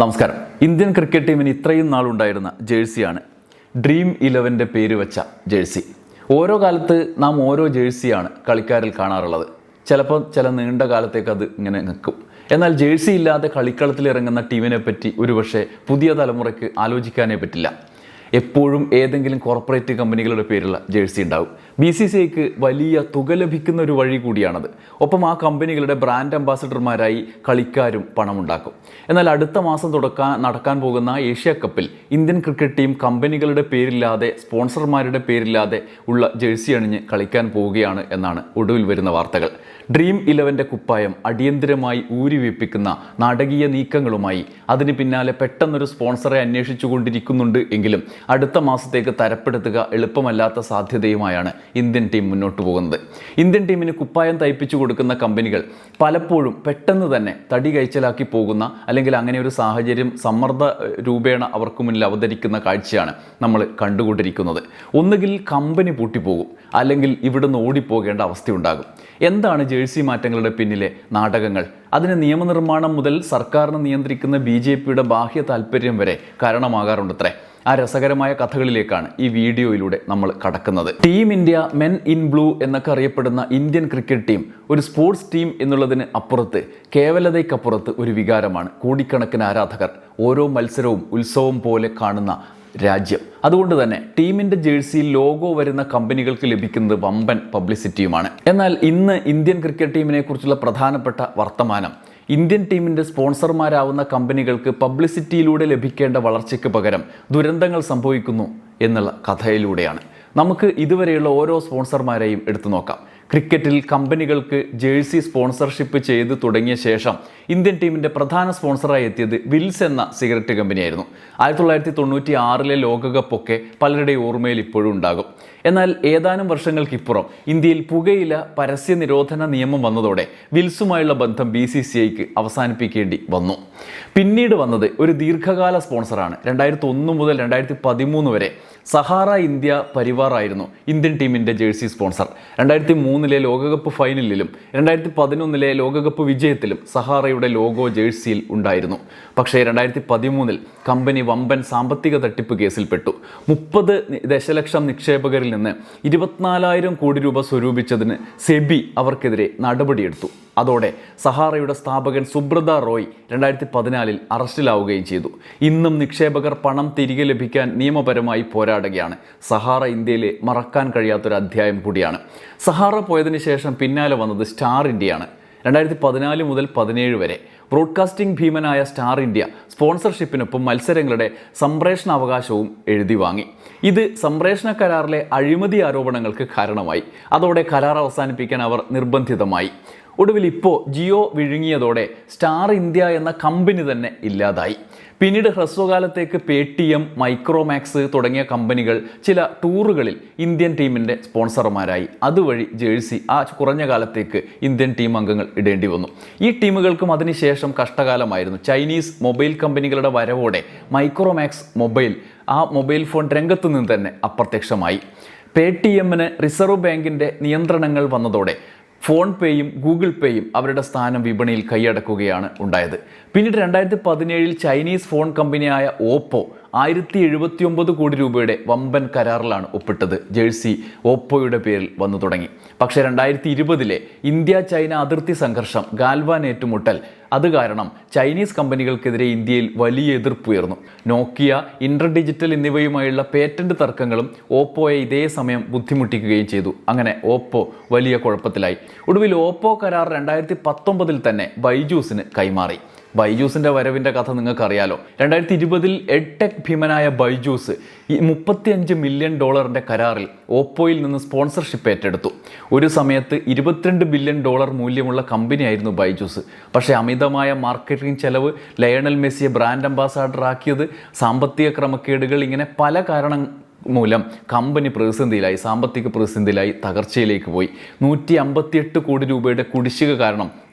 നമസ്കാരം. Indian cricket ടീമിന് ഇത്രയും നാളുണ്ടായിരുന്ന ജേഴ്സിയാണ് ഡ്രീം ഇലവന്റെ പേര് വെച്ച ജേഴ്സി. ഓരോ കാലത്ത് നാം ഓരോ ജേഴ്സിയാണ് കളിക്കാരിൽ കാണാറുള്ളത്. ചിലപ്പോൾ ചില നീണ്ട കാലത്തേക്ക് അത് ഇങ്ങനെ നിൽക്കും. എന്നാൽ ജേഴ്സി ഇല്ലാതെ കളിക്കളത്തിൽ ഇറങ്ങുന്ന ടീമിനെ പറ്റി ഒരുപക്ഷെ പുതിയ തലമുറയ്ക്ക് ആലോചിക്കാനേ പറ്റില്ല. എപ്പോഴും ഏതെങ്കിലും കോർപ്പറേറ്റ് കമ്പനികളുടെ പേരുള്ള ജേഴ്സി ഉണ്ടാവും. ബി സി സി ഐക്ക് വലിയ തുക ലഭിക്കുന്ന ഒരു വഴി കൂടിയാണത്. ഒപ്പം ആ കമ്പനികളുടെ ബ്രാൻഡ് അംബാസഡർമാരായി കളിക്കാരും പണമുണ്ടാക്കും. എന്നാൽ അടുത്ത മാസം തുടക്കാൻ നടക്കാൻ പോകുന്ന ഏഷ്യ കപ്പിൽ ഇന്ത്യൻ ക്രിക്കറ്റ് ടീം കമ്പനികളുടെ പേരില്ലാതെ സ്പോൺസർമാരുടെ പേരില്ലാതെ ഉള്ള ജേഴ്സി അണിഞ്ഞ് കളിക്കാൻ പോവുകയാണ് എന്നാണ് ഒടുവിൽ വരുന്ന വാർത്തകൾ. ഡ്രീം ഇലവന്റെ കുപ്പായം അടിയന്തിരമായി ഊരിവെപ്പിക്കുന്ന നാടകീയ നീക്കങ്ങളുമായി. അതിന് പിന്നാലെ പെട്ടെന്നൊരു സ്പോൺസറെ അന്വേഷിച്ചു കൊണ്ടിരിക്കുന്നുണ്ട് എങ്കിലും അടുത്ത മാസത്തേക്ക് തരപ്പെടുത്തുക എളുപ്പമല്ലാത്ത സാധ്യതയുമായാണ് ഇന്ത്യൻ ടീം മുന്നോട്ട് പോകുന്നത്. ഇന്ത്യൻ ടീമിന് കുപ്പായം തയ്പ്പിച്ചു കൊടുക്കുന്ന കമ്പനികൾ പലപ്പോഴും പെട്ടെന്ന് തന്നെ തടി കഴിച്ചലാക്കി പോകുന്ന അല്ലെങ്കിൽ അങ്ങനെ ഒരു സാഹചര്യം സമ്മർദ്ദ രൂപേണ അവർക്ക് മുന്നിൽ അവതരിക്കുന്ന കാഴ്ചയാണ് നമ്മൾ കണ്ടുകൊണ്ടിരിക്കുന്നത്. ഒന്നുകിൽ കമ്പനി പൂട്ടിപ്പോകും അല്ലെങ്കിൽ ഇവിടുന്ന് ഓടിപ്പോകേണ്ട അവസ്ഥയുണ്ടാകും. എന്താണ് ജേഴ്സി മാറ്റങ്ങളുടെ പിന്നിലെ നാടകങ്ങൾ. അതിന് നിയമനിർമ്മാണം മുതൽ സർക്കാരിനെ നിയന്ത്രിക്കുന്ന ബി ജെ പിയുടെ ബാഹ്യ താല്പര്യം വരെ കാരണമാകാറുണ്ടത്രേ. ആ രസകരമായ കഥകളിലേക്കാണ് ഈ വീഡിയോയിലൂടെ നമ്മൾ കടക്കുന്നത്. Team India men in blue എന്നൊക്കെ അറിയപ്പെടുന്ന ഇന്ത്യൻ ക്രിക്കറ്റ് ടീം ഒരു സ്പോർട്സ് ടീം എന്നുള്ളതിന് അപ്പുറത്ത് കേവലതയ്ക്കപ്പുറത്ത് ഒരു വികാരമാണ്. കോടിക്കണക്കിന് ആരാധകർ ഓരോ മത്സരവും ഉത്സവം പോലെ കാണുന്ന രാജ്യം. അതുകൊണ്ട് തന്നെ ടീമിന്റെ ജേഴ്സിയിൽ ലോഗോ വരുന്ന കമ്പനികൾക്ക് ലഭിക്കുന്നത് വമ്പൻ പബ്ലിസിറ്റിയുമാണ്. എന്നാൽ ഇന്ന് ഇന്ത്യൻ ക്രിക്കറ്റ് ടീമിനെ കുറിച്ചുള്ള പ്രധാനപ്പെട്ട വർത്തമാനം ഇന്ത്യൻ ടീമിന്റെ സ്പോൺസർമാരാവുന്ന കമ്പനികൾക്ക് പബ്ലിസിറ്റിയിലൂടെ ലഭിക്കേണ്ട വളർച്ചയ്ക്ക് പകരം ദുരന്തങ്ങൾ സംഭവിക്കുന്നു എന്നുള്ള കഥയിലൂടെയാണ്. നമുക്ക് ഇതുവരെയുള്ള ഓരോ സ്പോൺസർമാരെയും എടുത്തു നോക്കാം. ക്രിക്കറ്റിൽ കമ്പനികൾക്ക് ജേഴ്സി സ്പോൺസർഷിപ്പ് ചെയ്ത് തുടങ്ങിയ ശേഷം ഇന്ത്യൻ ടീമിന്റെ പ്രധാന സ്പോൺസറായി എത്തിയത് വിൽസ് എന്ന സിഗരറ്റ് കമ്പനിയായിരുന്നു. ആയിരത്തി തൊള്ളായിരത്തി തൊണ്ണൂറ്റി ആറിലെ ലോകകപ്പൊക്കെ പലരുടെയും ഓർമ്മയിൽ ഇപ്പോഴും ഉണ്ടാകും. എന്നാൽ ഏതാനും വർഷങ്ങൾക്കിപ്പുറം ഇന്ത്യയിൽ പുകയില പരസ്യ നിരോധന നിയമം വന്നതോടെ വിൽസുമായുള്ള ബന്ധം ബി സി സി ഐക്ക് അവസാനിപ്പിക്കേണ്ടി വന്നു. പിന്നീട് വന്നത് ഒരു ദീർഘകാല സ്പോൺസറാണ്. രണ്ടായിരത്തി ഒന്ന് മുതൽ രണ്ടായിരത്തി പതിമൂന്ന് വരെ സഹാറ ഇന്ത്യ പരിവാർ ആയിരുന്നു ഇന്ത്യൻ ടീമിന്റെ ജേഴ്സി സ്പോൺസർ. രണ്ടായിരത്തി മൂന്നിലെ ലോകകപ്പ് ഫൈനലിലും രണ്ടായിരത്തി പതിനൊന്നിലെ ലോകകപ്പ് വിജയത്തിലും സഹാറയുടെ ലോഗോ ജേഴ്സിയിൽ ഉണ്ടായിരുന്നു. പക്ഷേ രണ്ടായിരത്തി പതിമൂന്നിൽ കമ്പനി വമ്പൻ സാമ്പത്തിക തട്ടിപ്പ് കേസിൽപ്പെട്ടു മുപ്പത് ദശലക്ഷം നിക്ഷേപകരിൽ നിന്ന് ഇരുപത്തിനാലായിരം കോടി രൂപ സ്വരൂപിച്ചതിന് സെബി അവർക്കെതിരെ നടപടിയെടുത്തു. അതോടെ സഹാറയുടെ സ്ഥാപകൻ സുബ്രത റോയ് രണ്ടായിരത്തി പതിനാലിൽ അറസ്റ്റിലാവുകയും ചെയ്തു. ഇന്നും നിക്ഷേപകർ പണം തിരികെ ലഭിക്കാൻ നിയമപരമായി പോരാടുകയാണ്. സഹാറ ഇന്ത്യയിലെ മറക്കാൻ കഴിയാത്തൊരു അധ്യായം കൂടിയാണ്. സഹാറ പോയതിനു ശേഷം പിന്നാലെ വന്നത് സ്റ്റാർ ഇന്ത്യയാണ്. രണ്ടായിരത്തി പതിനാല് മുതൽ പതിനേഴ് വരെ ബ്രോഡ്കാസ്റ്റിംഗ് ഭീമനായ സ്റ്റാർ ഇന്ത്യ സ്പോൺസർഷിപ്പിനൊപ്പം മത്സരങ്ങളുടെ സംപ്രേഷണ അവകാശവും എഴുതി വാങ്ങി. ഇത് സംപ്രേഷണ കരാറിലെ അഴിമതി ആരോപണങ്ങൾക്ക് കാരണമായി. അതോടെ കരാർ അവസാനിപ്പിക്കാൻ അവർ നിർബന്ധിതമായി. ഒടുവിൽ ഇപ്പോൾ ജിയോ വിഴുങ്ങിയതോടെ സ്റ്റാർ ഇന്ത്യ എന്ന കമ്പനി തന്നെ ഇല്ലാതായി. പിന്നീട് ഹ്രസ്വകാലത്തേക്ക് പേ ടി എം മൈക്രോമാക്സ് തുടങ്ങിയ കമ്പനികൾ ചില ടൂറുകളിൽ ഇന്ത്യൻ ടീമിന്റെ സ്പോൺസർമാരായി. അതുവഴി ജേഴ്സി ആ കുറഞ്ഞ കാലത്തേക്ക് ഇന്ത്യൻ ടീം അംഗങ്ങൾ ഇടേണ്ടി വന്നു. ഈ ടീമുകൾക്കും അതിനുശേഷം കഷ്ടകാലമായിരുന്നു. ചൈനീസ് മൊബൈൽ കമ്പനികളുടെ വരവോടെ മൈക്രോമാക്സ് മൊബൈൽ ആ മൊബൈൽ ഫോൺ രംഗത്തു നിന്ന് തന്നെ അപ്രത്യക്ഷമായി. പേ ടി എമ്മിന് റിസർവ് ബാങ്കിന്റെ നിയന്ത്രണങ്ങൾ വന്നതോടെ ഫോൺ പേയും ഗൂഗിൾ പേയും അവരുടെ സ്ഥാനം വിപണിയിൽ കൈയടക്കുകയാണ് ഉണ്ടായത്. പിന്നീട് രണ്ടായിരത്തി പതിനേഴിൽ ചൈനീസ് ഫോൺ കമ്പനിയായ ഓപ്പോ ആയിരത്തി എഴുപത്തി ഒമ്പത് കോടി രൂപയുടെ വമ്പൻ കരാറിലാണ് ഒപ്പിട്ടത്. ജേഴ്സി ഓപ്പോയുടെ പേരിൽ വന്നു തുടങ്ങി. പക്ഷേ രണ്ടായിരത്തി ഇരുപതിലെ ഇന്ത്യ ചൈന അതിർത്തി സംഘർഷം ഗാൽവാൻ ഏറ്റുമുട്ടൽ. അത് കാരണം ചൈനീസ് കമ്പനികൾക്കെതിരെ ഇന്ത്യയിൽ വലിയ എതിർപ്പുയർന്നു. നോക്കിയ ഇന്റർ ഡിജിറ്റൽ എന്നിവയുമായുള്ള പേറ്റന്റ് തർക്കങ്ങളും ഓപ്പോയെ ഇതേ സമയം ബുദ്ധിമുട്ടിക്കുകയും ചെയ്തു. അങ്ങനെ ഓപ്പോ വലിയ കുഴപ്പത്തിലായി. ഒടുവിൽ ഓപ്പോ കരാർ രണ്ടായിരത്തി പത്തൊമ്പതിൽ തന്നെ ബൈജൂസിന് കൈമാറി. ബൈജൂസിന്റെ വരവിന്റെ കഥ നിങ്ങൾക്കറിയാലോ. രണ്ടായിരത്തി ഇരുപതിൽ എഡ്ടെക് ഭീമനായ ബൈജൂസ് ഈ മുപ്പത്തിയഞ്ച് മില്യൺ ഡോളറിന്റെ കരാറിൽ ഓപ്പോയിൽ നിന്ന് സ്പോൺസർഷിപ്പ് ഏറ്റെടുത്തു. ഒരു സമയത്ത് ഇരുപത്തിരണ്ട് ബില്യൺ ഡോളർ മൂല്യമുള്ള കമ്പനിയായിരുന്നു ബൈജൂസ്. പക്ഷേ അമിതമായ മാർക്കറ്റിംഗ് ചെലവ് ലയണൽ മെസ്സിയെ ബ്രാൻഡ് അംബാസാഡർ ആക്കിയത് സാമ്പത്തിക ക്രമക്കേടുകൾ ഇങ്ങനെ പല കാരണം മൂലം കമ്പനി പ്രതിസന്ധിയിലായി സാമ്പത്തിക പ്രതിസന്ധിയിലായി തകർച്ചയിലേക്ക് പോയി. നൂറ്റി അമ്പത്തിയെട്ട് കോടി രൂപയുടെ കുടിശ്ശിക കാരണം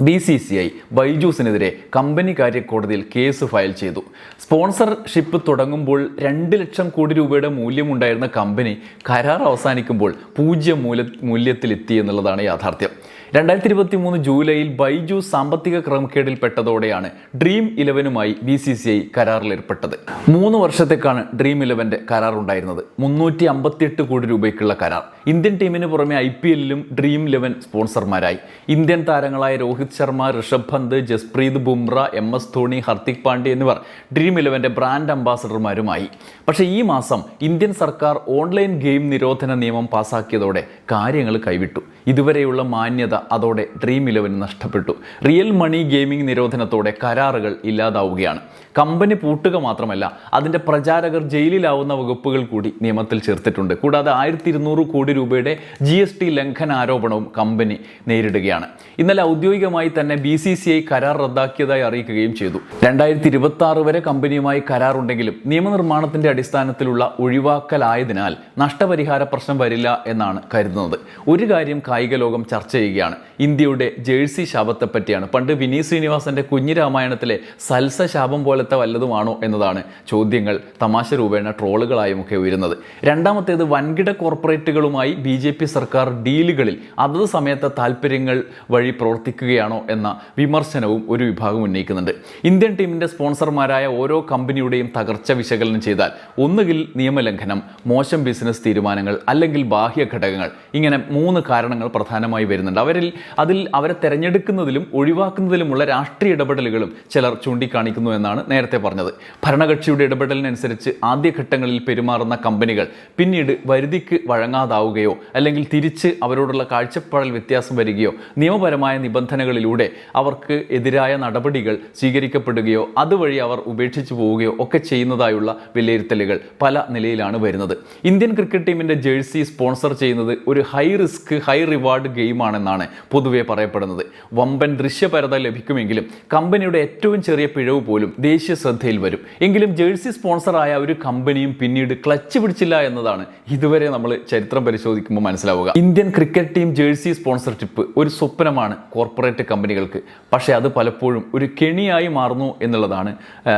ബി സി സി ഐ ബൈജൂസിനെതിരെ കമ്പനി കാര്യക്കോടതിയിൽ കേസ് ഫയൽ ചെയ്തു. സ്പോൺസർഷിപ്പ് തുടങ്ങുമ്പോൾ രണ്ട് ലക്ഷം കോടി രൂപയുടെ മൂല്യമുണ്ടായിരുന്ന കമ്പനി കരാർ അവസാനിക്കുമ്പോൾ പൂജ്യം മൂല്യ മൂല്യത്തിലെത്തി എന്നുള്ളതാണ് യാഥാർത്ഥ്യം. രണ്ടായിരത്തി ഇരുപത്തി മൂന്ന് ജൂലൈയിൽ ബൈജു സാമ്പത്തിക ക്രമക്കേടിൽ പെട്ടതോടെയാണ് ഡ്രീം ഇലവനുമായി ബി സി സി ഐ കരാറിലേർപ്പെട്ടത്. മൂന്ന് വർഷത്തേക്കാണ് ഡ്രീം ഇലവന്റെ കരാർ ഉണ്ടായിരുന്നത് മുന്നൂറ്റി അമ്പത്തിയെട്ട് കോടി രൂപയ്ക്കുള്ള കരാർ. ഇന്ത്യൻ ടീമിന് പുറമെ ഐ പി എല്ലിലും ഡ്രീം ഇലവൻ സ്പോൺസർമാരായി. ഇന്ത്യൻ താരങ്ങളായ രോഹിത് ശർമ്മ ഋഷഭ് പന്ത് ജസ്പ്രീത് ബുംറ എം എസ് ധോണി ഹർദിക് പാണ്ഡ്യ എന്നിവർ ഡ്രീം ഇലവന്റെ ബ്രാൻഡ് അംബാസഡർമാരുമായി. പക്ഷേ ഈ മാസം ഇന്ത്യൻ സർക്കാർ ഓൺലൈൻ ഗെയിം നിരോധന നിയമം പാസാക്കിയതോടെ കാര്യങ്ങൾ കൈവിട്ടു. ഇതുവരെയുള്ള മാന്യത അതോടെ ഡ്രീം ഇലവന് നഷ്ടപ്പെട്ടു. റിയൽ മണി ഗെയിമിംഗ് നിരോധനത്തോടെ കരാറുകൾ ഇല്ലാതാവുകയാണ്. കമ്പനി പൂട്ടുക മാത്രമല്ല അതിന്റെ പ്രചാരകർ ജയിലിലാവുന്ന വകുപ്പുകൾ കൂടി നിയമത്തിൽ ചേർത്തിട്ടുണ്ട്. കൂടാതെ ആയിരത്തി ഇരുന്നൂറ് കോടി രൂപയുടെ ജി എസ് ടി ലംഘന ആരോപണവും കമ്പനി നേരിടുകയാണ്. ഇന്നലെ ഔദ്യോഗികമായി തന്നെ ബി സി സി ഐ കരാർ റദ്ദാക്കിയതായി അറിയിക്കുകയും ചെയ്തു. രണ്ടായിരത്തി ഇരുപത്തി ആറ് വരെ കമ്പനിയുമായി കരാറുണ്ടെങ്കിലും നിയമനിർമ്മാണത്തിന്റെ അടിസ്ഥാനത്തിലുള്ള ഒഴിവാക്കലായതിനാൽ നഷ്ടപരിഹാര പ്രശ്നം വരില്ല എന്നാണ് കരുതുന്നത്. ഒരു കാര്യം കായിക ലോകം ചർച്ച ചെയ്യുകയാണ്. ഇന്ത്യയുടെ ജേഴ്സി ശാപത്തെ പറ്റിയാണ്. പണ്ട് വിനീത് ശ്രീനിവാസന്റെ കുഞ്ഞിരാമായണത്തിലെ സൽസ ശാപം പോലത്തെ വല്ലതുമാണോ എന്നതാണ് ചോദ്യങ്ങൾ തമാശ രൂപേണ ട്രോളുകളായും ഒക്കെ ഉയരുന്നത്. രണ്ടാമത്തേത് വൻകിട കോർപ്പറേറ്റുകളുമായി ബി ജെ പി സർക്കാർ ഡീലുകളിൽ അതത് സമയത്തെ താല്പര്യങ്ങൾ വഴി പ്രവർത്തിക്കുകയാണോ എന്ന വിമർശനവും ഒരു വിഭാഗം ഉന്നയിക്കുന്നുണ്ട്. ഇന്ത്യൻ ടീമിന്റെ സ്പോൺസർമാരായ ഓരോ കമ്പനിയുടെയും തകർച്ച വിശകലനം ചെയ്താൽ ഒന്നുകിൽ നിയമലംഘനം മോശം ബിസിനസ് തീരുമാനങ്ങൾ അല്ലെങ്കിൽ ബാഹ്യ ഘടകങ്ങൾ ഇങ്ങനെ മൂന്ന് കാരണങ്ങൾ പ്രധാനമായി വരുന്നുണ്ട്. അവരിൽ അതിൽ അവരെ തെരഞ്ഞെടുക്കുന്നതിലും ഒഴിവാക്കുന്നതിലുമുള്ള രാഷ്ട്രീയ ഇടപെടലുകളും ചിലർ ചൂണ്ടിക്കാണിക്കുന്നു എന്നാണ് നേരത്തെ പറഞ്ഞത്. ഭരണകക്ഷിയുടെ ഇടപെടലിനനുസരിച്ച് ആദ്യഘട്ടങ്ങളിൽ പെരുമാറുന്ന കമ്പനികൾ പിന്നീട് വരുതിക്ക് വഴങ്ങാതാവുകയോ അല്ലെങ്കിൽ തിരിച്ച് അവരോടുള്ള കാഴ്ചപ്പാടൽ വ്യത്യാസം വരികയോ നിയമപരമായ നിബന്ധനകളിലൂടെ അവർക്ക് എതിരായ നടപടികൾ സ്വീകരിക്കപ്പെടുകയോ അതുവഴി അവർ ഉപേക്ഷിച്ചു പോവുകയോ ഒക്കെ ചെയ്യുന്നതായുള്ള വിലയിരുത്തലുകൾ പല നിലയിലാണ് വരുന്നത്. ഇന്ത്യൻ ക്രിക്കറ്റ് ടീമിന്റെ ജേഴ്സി സ്പോൺസർ ചെയ്യുന്നത് ഒരു ഹൈ റിസ്ക് ഹൈ റിവാർഡ് ഗെയിമാണെന്നാണ് പൊതുവെ പറയപ്പെടുന്നത്. വമ്പൻ ദൃശ്യപരത ലഭിക്കുമെങ്കിലും കമ്പനിയുടെ ഏറ്റവും ചെറിയ പിഴവ് പോലും ദേശീയ ശ്രദ്ധയിൽ വരും. എങ്കിലും ജേഴ്സി സ്പോൺസറായ ഒരു കമ്പനിയും പിന്നീട് ക്ലച്ച് പിടിച്ചില്ല എന്നതാണ് ഇതുവരെ നമ്മൾ ചരിത്രം പരിശോധിക്കുമ്പോൾ മനസ്സിലാവുക. Indian cricket team jersey sponsorship ഒരു സ്വപ്നമാണ് കോർപ്പറേറ്റ് കമ്പനികൾക്ക്. പക്ഷേ അത് പലപ്പോഴും ഒരു കെണിയായി മാറുന്നു എന്നുള്ളതാണ്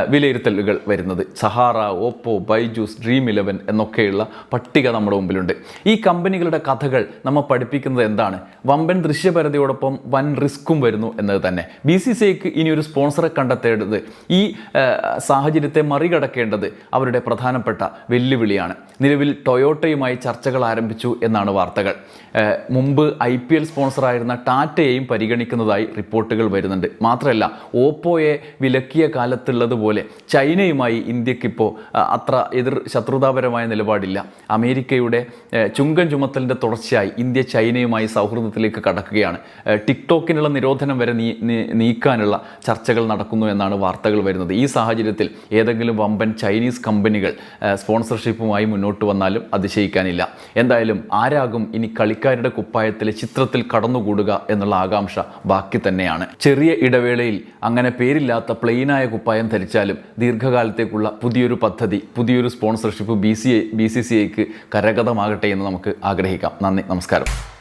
വിലയിരുത്തലുകൾ വരുന്നത്. Sahara Oppo Byju's Dream Eleven എന്നൊക്കെയുള്ള പട്ടിക നമ്മുടെ മുമ്പിലുണ്ട്. ഈ കമ്പനികളുടെ കഥകൾ നമ്മൾ പഠിപ്പിക്കുന്നത് എന്താണ്? വമ്പൻ ദൃശ്യപരതയോടൊപ്പം വൻ റിസ്ക്കും വരുന്നു എന്നത് തന്നെ. ബി സി സി ഐക്ക് ഇനി ഒരു സ്പോൺസറെ കണ്ടെത്തേണ്ടത് ഈ സാഹചര്യത്തെ മറികടക്കേണ്ടത് അവരുടെ പ്രധാനപ്പെട്ട വെല്ലുവിളിയാണ്. നിലവിൽ ടൊയോട്ടയുമായി ചർച്ചകൾ ആരംഭിച്ചു എന്നാണ് വാർത്തകൾ. മുമ്പ് ഐ പി എൽ സ്പോൺസറായിരുന്ന ടാറ്റയെയും പരിഗണിക്കുന്നതായി റിപ്പോർട്ടുകൾ വരുന്നുണ്ട്. മാത്രമല്ല ഓപ്പോയെ വിലക്കിയ കാലത്തുള്ളതുപോലെ ചൈനയുമായി ഇന്ത്യക്കിപ്പോൾ അത്ര എതിർ ശത്രുതാപരമായ നിലപാടില്ല. അമേരിക്കയുടെ ചുങ്കൻ ചുങ്കം ചുമത്തലിന്റെ തുടർച്ചയായി ഇന്ത്യ ചൈനയുമായി സൗഹൃദത്തിലേക്ക് കടക്കുകയാണ് ആ, ടിക്ടോക്കിനുള്ള നിരോധനം വരെ നീക്കാനുള്ള ചർച്ചകൾ നടക്കുന്നു എന്നാണ് വാർത്തകൾ വരുന്നത്. ഈ സാഹചര്യത്തിൽ ഏതെങ്കിലും വമ്പൻ ചൈനീസ് കമ്പനികൾ സ്പോൺസർഷിപ്പുമായി മുന്നോട്ട് വന്നാലും അതിശയിക്കാനില്ല. എന്തായാലും ആരാകും ഇനി കളിക്കാരുടെ കുപ്പായത്തിലെ ചിത്രത്തിൽ കടന്നുകൂടുക എന്നുള്ള ആകാംക്ഷ ബാക്കി തന്നെയാണ്. ചെറിയ ഇടവേളയിൽ അങ്ങനെ പേരില്ലാത്ത പ്ലെയിനായ കുപ്പായം ധരിച്ചാലും ദീർഘകാലത്തേക്കുള്ള പുതിയൊരു പദ്ധതി പുതിയൊരു sponsorship B C I B C C ഐക്ക് കരഗതമാകട്ടെ എന്ന് നമുക്ക് ആഗ്രഹിക്കാം. നന്ദി നമസ്കാരം.